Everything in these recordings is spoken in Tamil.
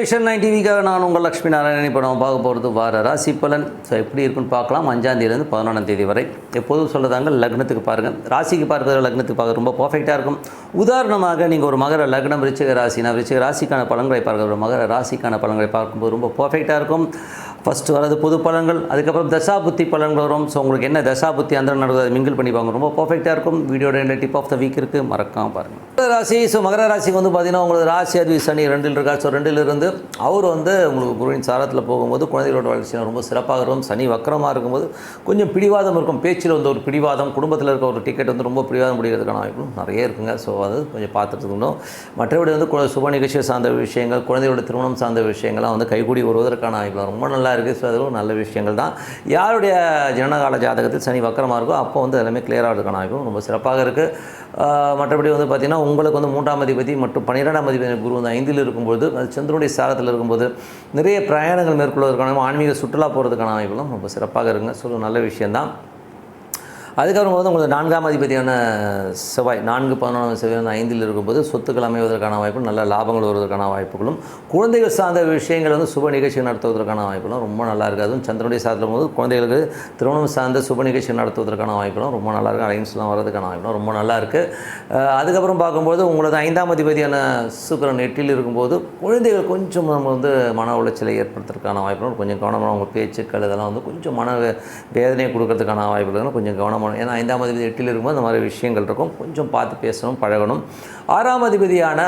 விஷன் நைன் டிவிக்காக நான் உங்கள் லக்ஷ்மி நாராயணன் இப்போ நம்ம பார்க்க போகிறது வார ராசி பலன். ஸோ எப்படி இருக்குன்னு பார்க்கலாம். அஞ்சாந்தேதியிலேருந்து பதினொன்றாம் தேதி வரை. எப்போதும் சொல்லதாங்க லக்னத்துக்கு பாருங்கள் ராசிக்கு பார்க்குறது லக்னத்துக்கு பார்க்க ரொம்ப பர்ஃபெக்டாக இருக்கும். உதாரணமாக நீங்கள் ஒரு மகர லக்னம் விருச்சிக ராசினா விருச்சிக ராசிக்கான பலன்களை பார்க்குற ஒரு மகர ராசிக்கான பலன்களை பார்க்கும்போது ரொம்ப பர்ஃபெக்டாக இருக்கும். ஃபஸ்ட்டு வரது பொது பலன்கள் அதுக்கப்புறம் தசாபுத்தி பலன்கள் வரும். ஸோ உங்களுக்கு என்ன தசாபுத்தி அந்த நடக்குது மிங்கிள் பண்ணி ரொம்ப பர்ஃபெக்டாக இருக்கும். வீடியோட என்ன டிப் ஆஃப் த வீக் இருக்குது மறக்காம பாருங்கள் ராசி ஸோ மகர ராசிக்கு வந்து பார்த்தீங்கன்னா உங்களுக்கு ராசி அதிபதி சனி ரெண்டில் இருக்கார் ஸோ ரெண்டில் இருந்து அவர் வந்து உங்களுக்கு குருவின் சாரத்தில் போகும்போது குழந்தைகளோட வளர்ச்சி ரொம்ப சிறப்பாக இருக்கும். சனி வக்கரமாக இருக்கும்போது கொஞ்சம் பிடிவாதம் இருக்கும். பேச்சில் வந்து ஒரு பிடிவாதம் குடும்பத்தில் இருக்க ஒரு டிக்கெட் வந்து ரொம்ப பிடிவாதம் முடிகிறதுக்கான வாய்ப்பும் நிறைய இருக்குங்க. ஸோ அது கொஞ்சம் பார்த்துட்டு இருக்கணும். மற்றபடி வந்து சுப நிகழ்ச்சி சார்ந்த விஷயங்கள் குழந்தையோட திருமணம் சார்ந்த விஷயங்கள்லாம் வந்து கைகூடி வருவதற்கான வாய்ப்பு ரொம்ப நல்லா இருக்குது ஸோ அதுவும் நல்ல விஷயங்கள் தான். யாருடைய ஜனகால ஜாதகத்தில் சனி வக்கரமாக இருக்கோ அப்போ வந்து எல்லாமே கிளியராக இருக்கான வாய்ப்பும் ரொம்ப சிறப்பாக இருக்குது மற்றபடி வந்து பார்த்திங்கன்னா உங்களுக்கு வந்து மூன்றாம் அதிபதி மற்றும் பன்னிரெண்டாம் அதிபதி குரு வந்து ஐந்தில் இருக்கும்போது அது சந்திரனுடைய சாரத்தில் இருக்கும்போது நிறைய பிரயாணங்கள் மேற்கொள்வதற்கான ஆன்மீக சுற்றுலா போகிறதுக்கான அமைப்புகளும் ரொம்ப சிறப்பாக இருக்குங்க. ஸோ நல்ல விஷயந்தான் அதுக்கப்புறம் வந்து உங்களுக்கு நான்காம் அதிபதியான செவ்வாய் நான்கு பதினொன்றாம் செவ்வாய் வந்து ஐந்தில் இருக்கும்போது சொத்துக்கள் அமைவதற்கான வாய்ப்பும் நல்ல லாபங்கள் வருவதற்கான வாய்ப்புகளும் குழந்தைகள் சார்ந்த விஷயங்கள் வந்து சுப நிகழ்ச்சி நடத்துவதற்கான வாய்ப்புகளும் ரொம்ப நல்லா இருக்குது அதுவும் சந்திரனுடைய சாதத்தில் போது குழந்தைகளுக்கு திருமணம் சார்ந்த சுப நிகழ்ச்சி நடத்துவதற்கான வாய்ப்புகளும் ரொம்ப நல்லா இருக்குது அலைன்ஸ்லாம் வரதுக்கான வாய்ப்புகளும் ரொம்ப நல்லா இருக்குது அதுக்கப்புறம் பார்க்கும்போது உங்களது ஐந்தாம் அதிபதியான சுக்கரன் எட்டில் இருக்கும்போது குழந்தைகள் கொஞ்சம் நம்ம வந்து மன உளைச்சலை ஏற்படுத்துறதுக்கான வாய்ப்புகளும் கொஞ்சம் கவனமாக அவங்க பேச்சுக்கள் இதெல்லாம் வந்து கொஞ்சம் மன வேதனையை கொடுக்கறதுக்கான வாய்ப்புகள் கொஞ்சம் கவனமாக ஏன்னா ஐந்தாம் அதிபதி எட்டில் இருக்கும்போது அந்த மாதிரி விஷயங்கள் இருக்கும். கொஞ்சம் பார்த்து பேசணும் பழகணும். ஆறாம் அதிபதியான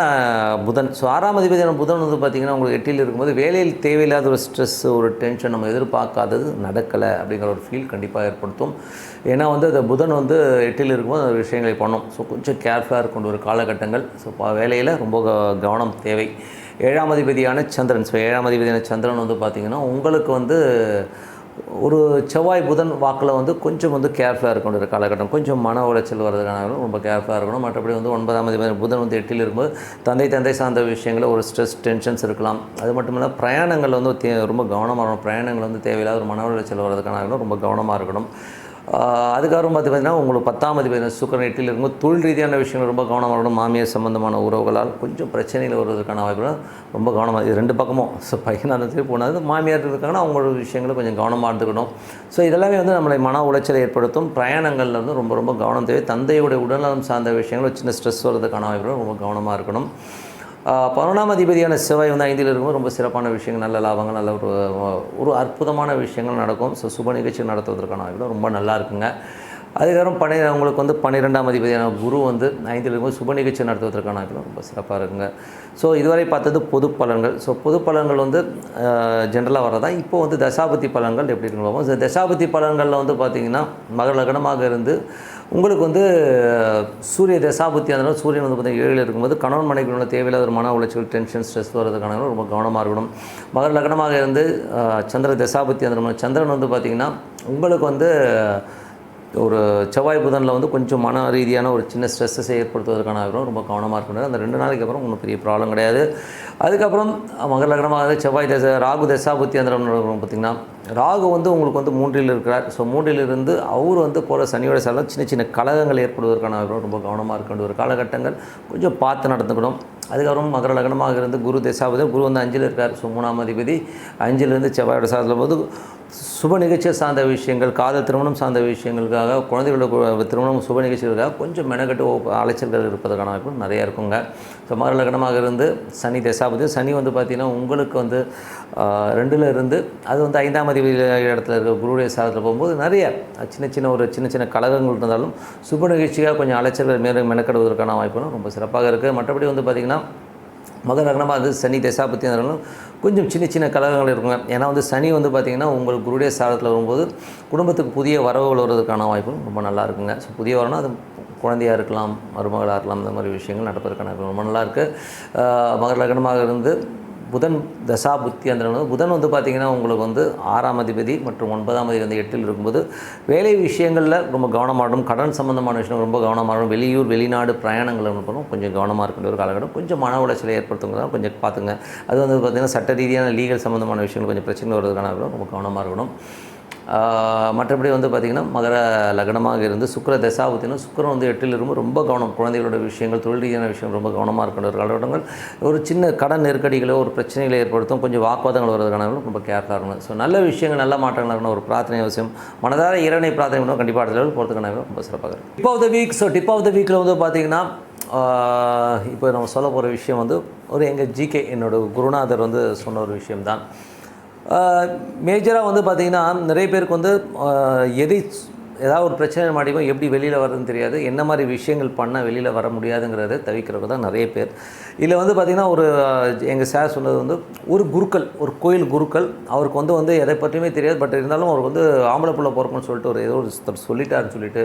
புதன். ஸோ ஆறாம் அதிபதியான புதன் வந்து பார்த்திங்கன்னா உங்களுக்கு எட்டில் இருக்கும்போது வேலையில் தேவையில்லாத ஒரு ஸ்ட்ரெஸ் ஒரு டென்ஷன் நம்ம எதிர்பார்க்காதது நடக்கலை அப்படிங்கிற ஒரு ஃபீல் கண்டிப்பாக ஏற்படுத்தும். ஏன்னா வந்து அந்த புதன் வந்து எட்டில் இருக்கும்போது அந்த விஷயங்களை பண்ணும். ஸோ கொஞ்சம் கேர்ஃபுல்லாக இருக்கும் ஒரு காலகட்டங்கள். ஸோ வேலையில் ரொம்ப க- கவனம் தேவை. ஏழாம் அதிபதியான சந்திரன். ஸோ ஏழாம் அதிபதியான சந்திரன் வந்து பார்த்திங்கன்னா உங்களுக்கு வந்து ஒரு செவ்வாய் புதன் வாக்கில் வந்து கொஞ்சம் வந்து கேர்ஃபுல்லாக இருக்கணும் ஒரு காலகட்டம். கொஞ்சம் மன உளைச்சல் வர்றதுக்கான ரொம்ப கேர்ஃபுல்லாக இருக்கணும். மற்றபடி வந்து ஒன்பதாம் தேதி புதன் வந்து எட்டில் இருக்கும்போது தந்தை தந்தை சார்ந்த விஷயங்களில் ஒரு ஸ்ட்ரெஸ் டென்ஷன்ஸ் இருக்கலாம். அது மட்டும் இல்லை பிரயாணங்கள் வந்து தே ரொம்ப கவனமாக இருக்கணும். பிரயாணங்கள் வந்து தேவையில்லாத ஒரு மன உளைச்சல் வர்றதுக்கான ரொம்ப கவனமாக இருக்கணும். அதுக்கப்புறம் பார்த்து பார்த்தீங்கன்னா உங்களுக்கு பத்தாம் அதிபதி சுக்கரன் எட்டில் இருக்கும்போது தொழில் ரீதியான விஷயங்கள் ரொம்ப கவனமாக இருக்கணும். மாமியார் சம்பந்தமான உறவுகளால் கொஞ்சம் பிரச்சனைகள் வருவதற்கான வாய்ப்புகள் ரொம்ப கவனமாக இது ரெண்டு பக்கமும். ஸோ பையனாக இருந்தாலும் சரி போனது மாமியார் இருக்காங்கன்னா அவங்களோட விஷயங்களை கொஞ்சம் கவனமாக இருந்துக்கணும். ஸோ இதெல்லாமே வந்து நம்மளை மன உளைச்சலை ஏற்படுத்தும். பிரயாணங்களில் வந்து ரொம்ப ரொம்ப கவனம் தேவை. தந்தையுடைய உடல்நலம் சார்ந்த விஷயங்கள் சின்ன ஸ்ட்ரெஸ் வர்றதுக்கான வாய்ப்புகள் ரொம்ப கவனமாக இருக்கணும். பதினொன்றாம் அதிபதியான செவ்வாய் வந்து ஐந்தில் இருக்கும்போது ரொம்ப சிறப்பான விஷயங்கள் நல்ல லாபங்கள் நல்ல ஒரு ஒரு அற்புதமான விஷயங்கள் நடக்கும். ஸோ சுப நிகழ்ச்சி நடத்துவதற்கான வாய்ப்பு ரொம்ப நல்லா இருக்குங்க. அதுக்கப்புறம் பனி அவங்களுக்கு வந்து பன்னிரெண்டாம் அதிபதியான குரு வந்து ஐந்தில் இருக்கும்போது சுப நிகழ்ச்சி நடத்துவதற்கான வாய்ப்பு ரொம்ப சிறப்பாக இருக்குங்க. ஸோ இதுவரை பார்த்தது பொது பலன்கள். ஸோ பொது பலன்கள் வந்து ஜென்ரலாக வர்றதா? இப்போ வந்து தசாபதி பலன்கள் எப்படி இருக்குன்னு பார்ப்போம். ஸோ தசாபதி பலன்களில் வந்து பார்த்திங்கன்னா மகர லக்னமாக இருந்து உங்களுக்கு வந்து சூரிய தசாபுத்தி அதனால சூரியன் வந்து பார்த்தீங்கன்னா ஏழில் இருக்கும்போது கணவன் மனைவிகளோட தேவையில்லாத ஒரு மன உளைச்சல் டென்ஷன் ஸ்ட்ரெஸ் வர்றதுக்கான ரொம்ப கவனமாக இருக்கணும். மகர லக்னமாக இருந்து சந்திர தசாபுத்தி அந்த சந்திரன் வந்து பார்த்திங்கன்னா உங்களுக்கு வந்து ஒரு செவ்வாய் புதனில் வந்து கொஞ்சம் மன ரீதியான ஒரு சின்ன ஸ்ட்ரெஸ்ஸை ஏற்படுத்துவதற்கான ரொம்ப கவனமாக இருக்கணும். அந்த ரெண்டு நாளைக்கு அப்புறம் ஒன்றும் பெரிய ப்ராப்ளம் கிடையாது. அதுக்கப்புறம் மகர லக்னமாக செவ்வாய் தசை ராகு தசாபுத்தி அந்த பார்த்திங்கன்னா ராகு வந்து உங்களுக்கு வந்து மூன்றில் இருக்கிறார். ஸோ மூன்றில் இருந்து அவர் வந்து போகிற சனியோட சில சின்ன சின்ன கழகங்கள் ஏற்படுவதற்கான ரொம்ப கவனமாக இருக்க வேண்டிய ஒரு காலகட்டங்கள். கொஞ்சம் பார்த்து நடந்துக்கணும். அதுக்கப்புறம் மகர லக்னமாக இருந்து குரு தசாபதி குரு வந்து அஞ்சில் இருக்கார். ஸோ மூணாம் அதிபதி அஞ்சிலிருந்து செவ்வாயோட சாதத்தில் போது சுப நிகழ்ச்சியை சார்ந்த விஷயங்கள் காதல் திருமணம் சார்ந்த விஷயங்களுக்காக குழந்தைகளோட திருமணம் சுப நிகழ்ச்சிகளுக்காக கொஞ்சம் மெனக்கட்டு அலைச்சல்கள் இருப்பதற்கான வாய்ப்பு நிறையா இருக்குங்க. ஸோ மகர லக்னமாக இருந்து சனி தசாபதி சனி வந்து பார்த்திங்கன்னா உங்களுக்கு வந்து ரெண்டில் இருந்து அது வந்து ஐந்தாம் அதிபதி இடத்துல இருக்க குருடைய சாதத்தில் போகும்போது நிறைய சின்ன சின்ன ஒரு சின்ன சின்ன கலகங்கள் இருந்தாலும் சுப நிகழ்ச்சியாக கொஞ்சம் அலைச்சல்கள் மேலே மெனக்கடுவதற்கான வாய்ப்புகளும் ரொம்ப சிறப்பாக இருக்குது மற்றபடி வந்து பார்த்திங்கன்னா மகர லக்னமாக அது சனி தசாபத்தி இருந்தாலும் கொஞ்சம் சின்ன சின்ன கலகங்கள் இருக்குங்க. ஏன்னா வந்து சனி வந்து பார்த்திங்கன்னா உங்களுக்கு குருடைய சாதத்தில் வரும்போது குடும்பத்துக்கு புதிய வரவு வருவதற்கான வாய்ப்பும் ரொம்ப நல்லா இருக்குங்க. ஸோ புதிய வரணும் அது குழந்தையாக இருக்கலாம் மருமகளாக இருக்கலாம் இந்த மாதிரி விஷயங்கள் நடப்பதற்கான ரொம்ப நல்லா இருக்குது மகர லக்னமாக இருந்து புதன் தசா புத்தி அந்த புதன் வந்து பார்த்திங்கன்னா உங்களுக்கு வந்து ஆறாம் அதிபதி மற்றும் ஒன்பதாம் அதிபதி வந்து எட்டில் இருக்கும்போது வேலை விஷயங்களில் ரொம்ப கவனமாகணும் கடன் சம்மந்தமான விஷயம் ரொம்ப கவனமாகணும் வெளியூர் வெளிநாடு பிரயாணங்கள் வந்து பண்ணணும் கொஞ்சம் கவனமாக இருக்கின்ற ஒரு காலகட்டம். கொஞ்சம் மன உளைச்சலை ஏற்படுத்துங்க கொஞ்சம் பார்த்துங்க அது வந்து பார்த்திங்கன்னா சட்ட ரீதியான லீகல் சம்மந்தமான விஷயங்கள் கொஞ்சம் பிரச்சனை வருவதற்கான ரொம்ப கவனமாக இருக்கணும். மற்றபடி வந்து பார்த்திங்கன்னா மகர லக்னமாக இருந்து சுக்கிர தசாபத்தினும் சுக்கிரன் வந்து எட்டில் இருக்கும் ரொம்ப கவனம் குழந்தைகளோட விஷயங்கள் தொழில் ரீதியான விஷயம் ரொம்ப கவனமாக இருக்கணும் ஒரு காலகட்டங்கள். ஒரு சின்ன கடன் நெருக்கடிகளோ ஒரு பிரச்சனைகளை ஏற்படுத்தும் கொஞ்சம் வாக்குவாதங்கள் வருவதற்கான ரொம்ப கேர்ஃபுல்லாக இருக்கணும். ஸோ நல்ல விஷயங்கள் நல்ல மாற்றங்கள் இருக்கணும் ஒரு பிரார்த்தனை அவசியம். மனதார இறைவனை பிரார்த்தனை பண்ணணும் கண்டிப்பாக அடுத்த லெவல் போகிறதுக்கான ரொம்ப சிறப்பாக இருக்கும். Tip of the week so tip of the வீக்கில் வந்து பார்த்திங்கன்னா இப்போ நம்ம சொல்ல போகிற விஷயம் வந்து ஒரு எங்கள் ஜிகே என்னோட குருநாதர் வந்து சொன்ன ஒரு விஷயம்தான். மேஜராக வந்து பார்த்திங்கன்னா நிறைய பேருக்கு வந்து எதை ஏதாவது ஒரு பிரச்சனை மாட்டிக்கும் எப்படி வெளியில் வர்றதுன்னு தெரியாது. என்ன மாதிரி விஷயங்கள் பண்ணால் வெளியில் வர முடியாதுங்கிறத தவிக்கிறவங்க தான் நிறைய பேர். இதில் வந்து பார்த்திங்கன்னா ஒரு எங்கள் சார் சொன்னது வந்து ஒரு குருக்கள் ஒரு கோயில் குருக்கள் அவருக்கு வந்து வந்து எதை பற்றியுமே தெரியாது. பட் இருந்தாலும் அவருக்கு வந்து ஆம்பளை புள்ள பிறக்கணும்னு சொல்லிட்டு ஒரு ஏதோ ஒரு சொல்லிட்டாருன்னு சொல்லிட்டு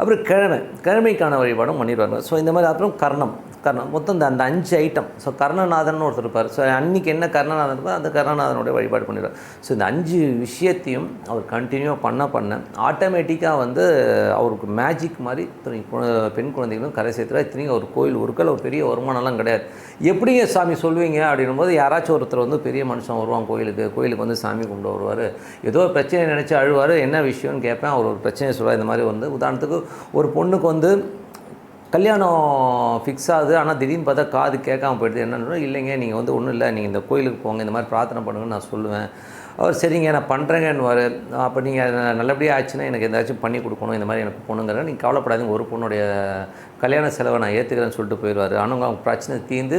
அப்புறம் கிழமை கிழமைக்கான வழிபாடும் பண்ணிடுவாங்க. ஸோ இந்த மாதிரி அப்புறம் கர்ணம். கர்ணம். மொத்தம் இந்த அந்த அஞ்சு ஐட்டம் ஸோ கர்ணநாதன் ஒருத்தர் இருப்பார். ஸோ அன்றைக்கி என்ன கர்ணநாதன் இருப்பார் அந்த கர்ணநாதனுடைய வழிபாடு பண்ணிடுவார். ஸோ இந்த அஞ்சு விஷயத்தையும் அவர் கண்டினியூ பண்ண பண்ண ஆட்டோமேட்டிக்காக வந்து அவருக்கு மேஜிக் மாதிரி இத்தனை கு- பெண் குழந்தைகளும் கரை சேர்த்துறா இத்தனையும் ஒரு கோயில் ஒருக்கல் ஒரு பெரிய வருமானம்லாம் கிடையாது. எப்படிங்க சாமி சொல்லுவீங்க அப்படின்னும் போது யாராச்சும் ஒருத்தர் வந்து பெரிய மனுஷன் வருவான் கோயிலுக்கு கோயிலுக்கு வந்து சாமி கும்பிட வருவார். ஏதோ பிரச்சனை நினச்சி அழுவார். என்ன விஷயம்னு கேட்பேன். அவர் ஒரு பிரச்சனையை சொல்லுவார். இந்த மாதிரி வந்து உதாரணத்துக்கு ஒரு பொண்ணுக்கு வந்து கல்யாணம் ஃபிக்ஸ் ஆகுது ஆனால் திடீர்னு பார்த்தா காது கேட்காம போயிடுது. என்னன்னு இல்லைங்க நீங்கள் வந்து ஒன்றும் இல்லை நீங்கள் இந்த கோயிலுக்கு போங்க இந்த மாதிரி பிரார்த்தனை பண்ணுங்கன்னு நான் சொல்லுவேன். அவர் சரிங்க நான் பண்ணுறேங்கன்னு அப்போ நீங்கள் நல்லபடியாக ஆச்சுன்னா எனக்கு ஏதாச்சும் பண்ணி கொடுக்கணும் இந்த மாதிரி எனக்கு பொண்ணுங்கிற நீங்கள் கவலைப்படாதீங்க ஒரு பொண்ணுடைய கல்யாண செலவை நான் ஏற்றுக்கிறேன்னு சொல்லிட்டு போயிடுவார். ஆனால் அவங்க பிரச்சனை தீர்ந்து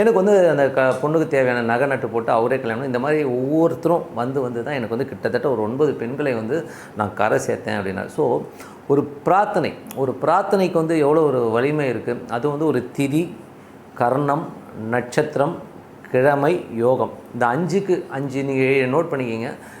எனக்கு வந்து அந்த க பொண்ணுக்கு தேவையான நகை நட்டு போட்டு அவரே கல்யாணம் இந்த மாதிரி ஒவ்வொருத்தரும் வந்து வந்து தான் எனக்கு வந்து கிட்டத்தட்ட ஒரு ஒன்பது பெண்களை வந்து நான் கரை சேர்த்தேன் அப்படின்னா. ஸோ ஒரு பிரார்த்தனை ஒரு பிரார்த்தனைக்கு வந்து எவ்வளோ ஒரு வலிமை இருக்குது அது வந்து ஒரு திதி கர்ணம் நட்சத்திரம் கிழமை யோகம். இந்த அஞ்சுக்கு அஞ்சு நீங்கள் நோட் பண்ணிக்கிங்க.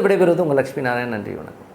உங்களிடத்து விடைபெறுவது உங்கள் லட்சுமி நாராயணன் நன்றி வணக்கம்.